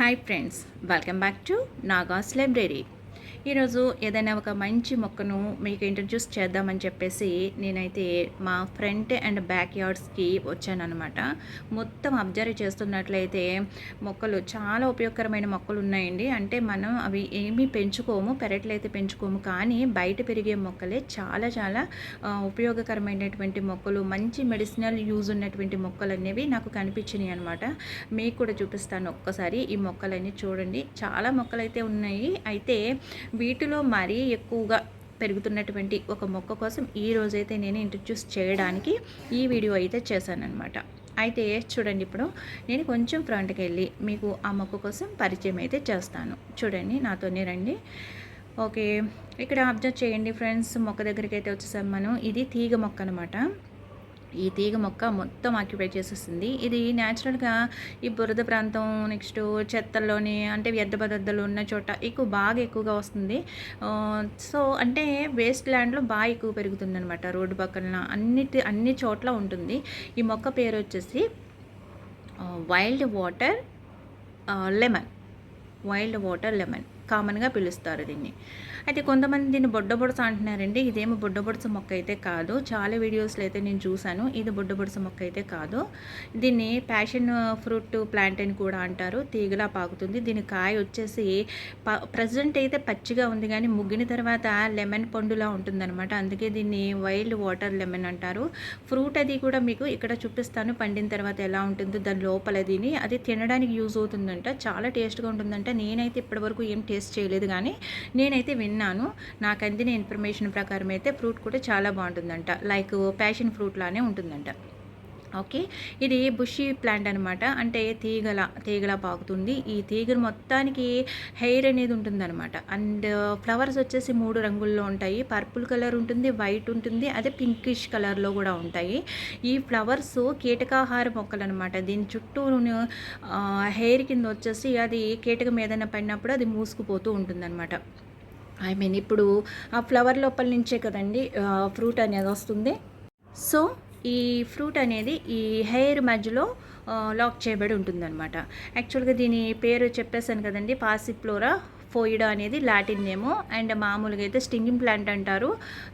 Hi friends, welcome back to Naga's Library. ఈరోజు ఏదైనా ఒక మంచి మొక్కను మీకు ఇంట్రడ్యూస్ చేద్దామని చెప్పేసి నేనైతే మా ఫ్రంట్ అండ్ బ్యాక్ యార్డ్స్కి వచ్చానమాట మొత్తం అబ్జర్వ్ చేస్తున్నట్లయితే మొక్కలు చాలా ఉపయోగకరమైన మొక్కలు ఉన్నాయండి. అంటే మనం అవి ఏమీ పెంచుకోము పెరట్లు అయితే పెంచుకోము కానీ బయట పెరిగే మొక్కలే చాలా చాలా ఉపయోగకరమైనటువంటి మొక్కలు మంచి మెడిసినల్ యూజ్ ఉన్నటువంటి మొక్కలు అనేవి నాకు కనిపించినాయి అనమాట మీకు కూడా చూపిస్తాను ఒక్కసారి ఈ మొక్కలన్నీ చూడండి. చాలా మొక్కలు అయితే ఉన్నాయి. అయితే వీటిలో మరీ ఎక్కువగా పెరుగుతున్నటువంటి ఒక మొక్క కోసం ఈ రోజైతే నేను ఇంట్రడ్యూస్ చేయడానికి ఈ వీడియో అయితే చేశానన్నమాట. అయితే చూడండి ఇప్పుడు నేను కొంచెం ఫ్రంట్కి వెళ్ళి మీకు ఆ మొక్క కోసం పరిచయం అయితే చేస్తాను. చూడండి నాతోనే రండి. ఓకే ఇక్కడ అబ్జర్వ్ చేయండి ఫ్రెండ్స్ మొక్క దగ్గరికి అయితే వచ్చేసాం మనం. ఇది తీగ మొక్క అనమాట ఈ తీగ మొక్క మొత్తం ఆక్యుపై చేసేస్తుంది. ఇది న్యాచురల్గా ఈ బురద ప్రాంతం నెక్స్ట్ చెత్తల్లోని అంటే వ్యర్థ పదార్థాలు ఉన్న చోట ఎక్కువ బాగా ఎక్కువగా వస్తుంది. సో అంటే వేస్ట్ ల్యాండ్లో బాగా ఎక్కువ పెరుగుతుంది అనమాట రోడ్డు పక్కన అన్నిటి అన్ని చోట్ల ఉంటుంది. ఈ మొక్క పేరు వచ్చేసి wild water lemon wild water lemon కామన్గా పిలుస్తారు దీన్ని. అయితే కొంతమంది దీన్ని బొడ్డబొడస అంటున్నారండి. ఇదేమో బొడ్డబొడస మొక్క అయితే కాదు. చాలా వీడియోస్లో అయితే నేను చూశాను. ఇది బొడ్డబొడస మొక్క అయితే కాదు. దీన్ని ప్యాషన్ ఫ్రూట్ ప్లాంట్ అని కూడా అంటారు. తీగలా పాకుతుంది. దీని కాయ వచ్చేసి ప్రజెంట్ అయితే పచ్చిగా ఉంది కానీ ముగ్గిన తర్వాత లెమన్ పండులా ఉంటుందన్నమాట. అందుకే దీన్ని వైల్డ్ వాటర్ లెమన్ అంటారు. ఫ్రూట్ అది కూడా మీకు ఇక్కడ చూపిస్తాను. పండిన తర్వాత ఎలా ఉంటుందో దాని లోపల దీని అది తినడానికి యూజ్ అవుతుందంట. చాలా టేస్ట్గా ఉంటుందంట. నేనైతే ఇప్పటివరకు ఏం టేస్ట్ చేయలేదు కానీ నేనైతే విన్నాను. నాకు అందిన ఇన్ఫర్మేషన్ ప్రకారం అయితే ఫ్రూట్ కూడా చాలా బాగుంటుందంట. లైక్ ప్యాషన్ ఫ్రూట్ లానే ఉంటుందంట. ఓకే? ఇది బుషి ప్లాంట్ అనమాట అంటే తీగల తీగల పాకుతుంది. ఈ తీగలు మొత్తానికి హెయిర్ అనేది ఉంటుందన్నమాట. అండ్ ఫ్లవర్స్ వచ్చేసి మూడు రంగుల్లో ఉంటాయి. పర్పుల్ కలర్ ఉంటుంది వైట్ ఉంటుంది అదే పింకిష్ కలర్లో కూడా ఉంటాయి. ఈ ఫ్లవర్స్ కీటకాహార మొక్కలు అనమాట దీని చుట్టూ హెయిర్ కింద వచ్చేసి అది కీటకం ఏదైనా పడినప్పుడు అది మూసుకుపోతూ ఉంటుందన్నమాట. ఐ మీన్ ఇప్పుడు ఆ ఫ్లవర్ లోపల నుంచే కదండి ఫ్రూట్ అనేది వస్తుంది. సో ఈ ఫ్రూట్ అనేది ఈ హెయిర్ మధ్యలో లాక్ చేయబడి ఉంటుందన్నమాట. యాక్చువల్గా దీని పేరు చెప్పేశాను కదండి పాసిప్లోరా ఫోయిడా అనేది లాటిన్ నేము. అండ్ మామూలుగా అయితే స్టింగింగ్ ప్లాంట్ అంటారు.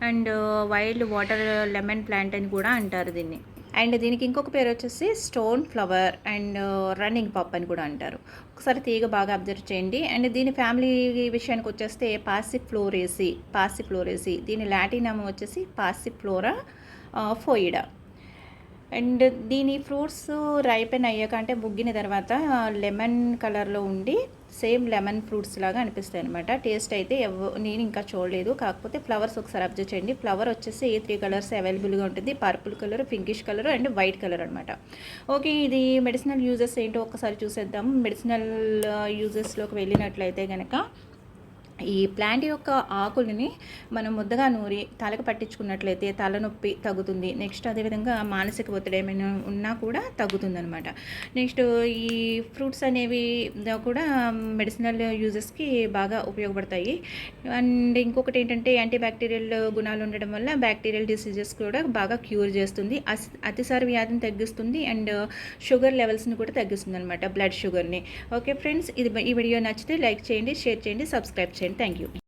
And wild water lemon plant అని కూడా అంటారు దీన్ని. అండ్ దీనికి ఇంకొక పేరు వచ్చేసి స్టోన్ ఫ్లవర్ అండ్ రన్నింగ్ పప్ అని కూడా అంటారు. ఒకసారి తీగ బాగా అబ్జర్వ్ చేయండి. అండ్ దీని ఫ్యామిలీ విషయానికి వచ్చేస్తే పాసి ఫ్లోరేసి పాసి ఫ్లోరేసి దీని లాటిన్ నామం వచ్చేసి పాసిఫ్లోరా ఫోయిడా. అండ్ దీని ఫ్రూట్స్ రైపెన్ అయ్యాక అంటే బుగ్గిన తర్వాత లెమన్ కలర్లో ఉండి సేమ్ లెమన్ ఫ్రూట్స్ లాగా అనిపిస్తాయి అనమాట టేస్ట్ అయితే ఎవ నేను ఇంకా చూడలేదు. కాకపోతే ఫ్లవర్స్ ఒకసారి అబ్జర్వ్ చేయండి. ఫ్లవర్ వచ్చేసి ఏ త్రీ కలర్స్ అవైలబుల్గా ఉంటుంది. Purple colour pinkish colour and white colour అనమాట ఓకే ఇది మెడిసినల్ యూజెస్ ఏంటో ఒకసారి చూసేద్దాం. మెడిసినల్ యూజెస్లోకి వెళ్ళినట్లయితే కనుక ఈ ప్లాంట్ యొక్క ఆకులని మనం ముద్దగా నూరి తలకు పట్టించుకున్నట్లయితే తలనొప్పి తగ్గుతుంది. నెక్స్ట్ అదేవిధంగా మానసిక ఒత్తిడి ఏమైనా ఉన్నా కూడా తగ్గుతుంది అనమాట నెక్స్ట్ ఈ ఫ్రూట్స్ అనేవి కూడా మెడిసినల్ యూజెస్కి బాగా ఉపయోగపడతాయి. అండ్ ఇంకొకటి ఏంటంటే యాంటీ బ్యాక్టీరియల్ గుణాలు ఉండడం వల్ల బ్యాక్టీరియల్ డిసీజెస్ కూడా బాగా క్యూర్ చేస్తుంది. అతిసార వ్యాధిని తగ్గిస్తుంది అండ్ షుగర్ లెవెల్స్ని కూడా తగ్గిస్తుంది అనమాట బ్లడ్ షుగర్ని. ఓకే ఫ్రెండ్స్ ఇది ఈ వీడియో నచ్చితే లైక్ చేయండి షేర్ చేయండి సబ్స్క్రైబ్ చేయండి. thank you.